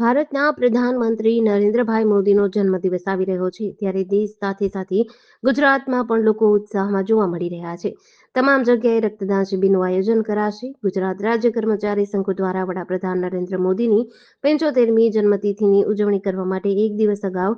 ભારતના પ્રધાનમંત્રી નરેન્દ્રભાઈ મોદીનો જન્મદિવસ આવી રહ્યો છે, ત્યારે દેશ સાથે સાથે ગુજરાતમાં પણ લોકો ઉત્સાહમાં જોવા મળી રહ્યા છે. તમામ જગ્યાએ રક્તદાન શિબિરનું આયોજન કરાશે. ગુજરાત રાજ્ય કર્મચારી સંઘ દ્વારા વડાપ્રધાન નરેન્દ્ર મોદીની પંચોતેરમી જન્મતિથિની ઉજવણી કરવા માટે એક દિવસ અગાઉ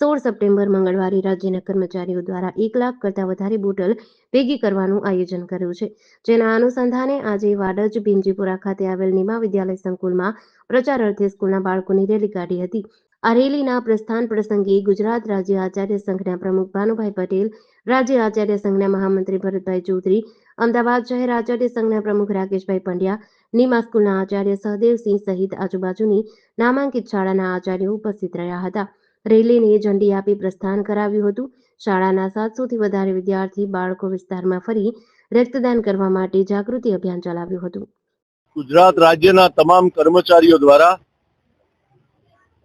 સોળ સપ્ટેમ્બર મંગળવારે રાજ્યના કર્મચારીઓ દ્વારા એક લાખ કરતાં વધારે બોટલ ભેગી કરવાનું આયોજન કર્યું છે. જેના અનુસંધાને આજે વાડજ ભીમજીપુરા ખાતે આવેલ નિમા વિદ્યાલય સંકુલમાં પ્રચાર અર્થે સ્કૂલના બાળકોની રેલી કાઢી હતી. આ રેલીના પ્રસ્થાન પ્રસંગે ગુજરાત રાજ્ય આચાર્ય સંઘના પ્રમુખ ભાનુભાઈ પટેલ, રાજ્ય આચાર્ય સંઘના મહામંત્રી ભરતભાઈ ચૌધરી, અમદાવાદ શહેર આચાર્ય સંઘના પ્રમુખ રાકેશભાઈ પંડ્યા, નિમા સ્કૂલના આચાર્ય સહદેવસિંહ સહિત આજુબાજુની નામાંકિત શાળાના આચાર્યો ઉપસ્થિત રહ્યા હતા. રેલીને ઝંડી આપી પ્રસ્થાન કરાવ્યું હતું. શાળાના સાતસોથી વધારે વિદ્યાર્થી બાળકો વિસ્તારમાં ફરી રક્તદાન કરવા માટે જાગૃતિ અભિયાન ચલાવ્યું હતું. ગુજરાત રાજ્યના તમામ કર્મચારીઓ દ્વારા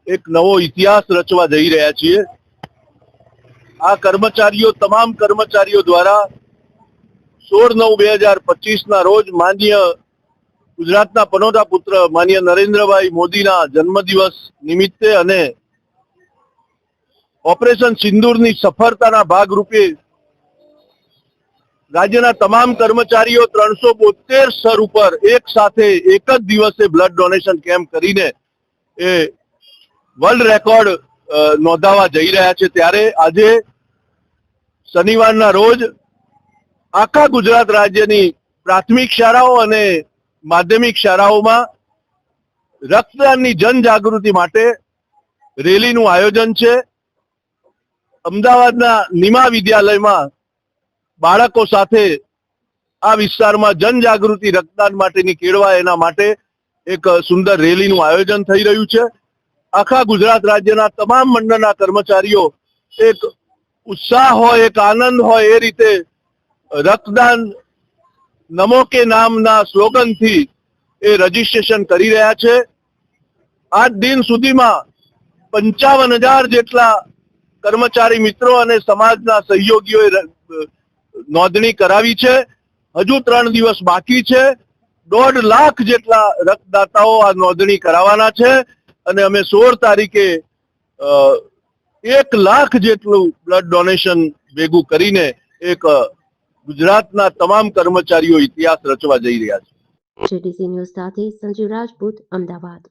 એક નવો ઇતિહાસ રચવા જઈ રહ્યા છીએ. આ કર્મચારીઓ તમામ કર્મચારીઓ દ્વારા સોળ નવ બે હજાર પચીસ ના રોજ માન્ય ગુજરાતના પનોતા પુત્ર માન્ય નરેન્દ્રભાઈ મોદીના જન્મદિવસ નિમિત્તે અને ઓપરેશન સિંદૂરની સફળતાના ભાગરૂપે રાજ્યના તમામ કર્મચારીઓ ત્રણસો બોતેર સ્તર ઉપર એક સાથે એક જ દિવસે બ્લડ ડોનેશન કેમ્પ કરીને એ વર્લ્ડ રેકોર્ડ નોંધાવા જઈ રહ્યા છે. ત્યારે આજે શનિવારના રોજ આખા ગુજરાત રાજ્યની પ્રાથમિક શાળાઓ અને માધ્યમિક શાળાઓમાં રક્તદાનની જનજાગૃતિ માટે રેલીનું આયોજન છે. અમદાવાદના નિમા વિદ્યાલયમાં બાળકો સાથે આ વિસ્તારમાં જનજાગૃતિ રક્તદાન માટેની કેળવાય એના માટે એક સુંદર રેલીનું આયોજન થઈ રહ્યું છે. આખા ગુજરાત રાજ્યના તમામ મંડળના કર્મચારીઓ એક ઉત્સાહ હોય, એક આનંદ હોય એ રીતે રક્તદાન નમો કે નામના સ્લોગનથી એ રજીસ્ટ્રેશન કરી રહ્યા છે. આજ દિન સુધીમાં પંચાવન હજાર જેટલા કર્મચારી મિત્રો અને સમાજના સહયોગીઓએ નોંધણી કરાવી છે. હજુ ત્રણ દિવસ બાકી છે. દોઢ લાખ જેટલા રક્તદાતાઓ આ નોંધણી કરાવવાના છે અને અમે સોળ તારીખે એક લાખ જેટલું બ્લડ ડોનેશન ભેગું કરીને એક ગુજરાતના તમામ કર્મચારીઓ ઇતિહાસ રચવા જઈ રહ્યા છે. સાથે સંજીવ રાજપૂત, અમદાવાદ.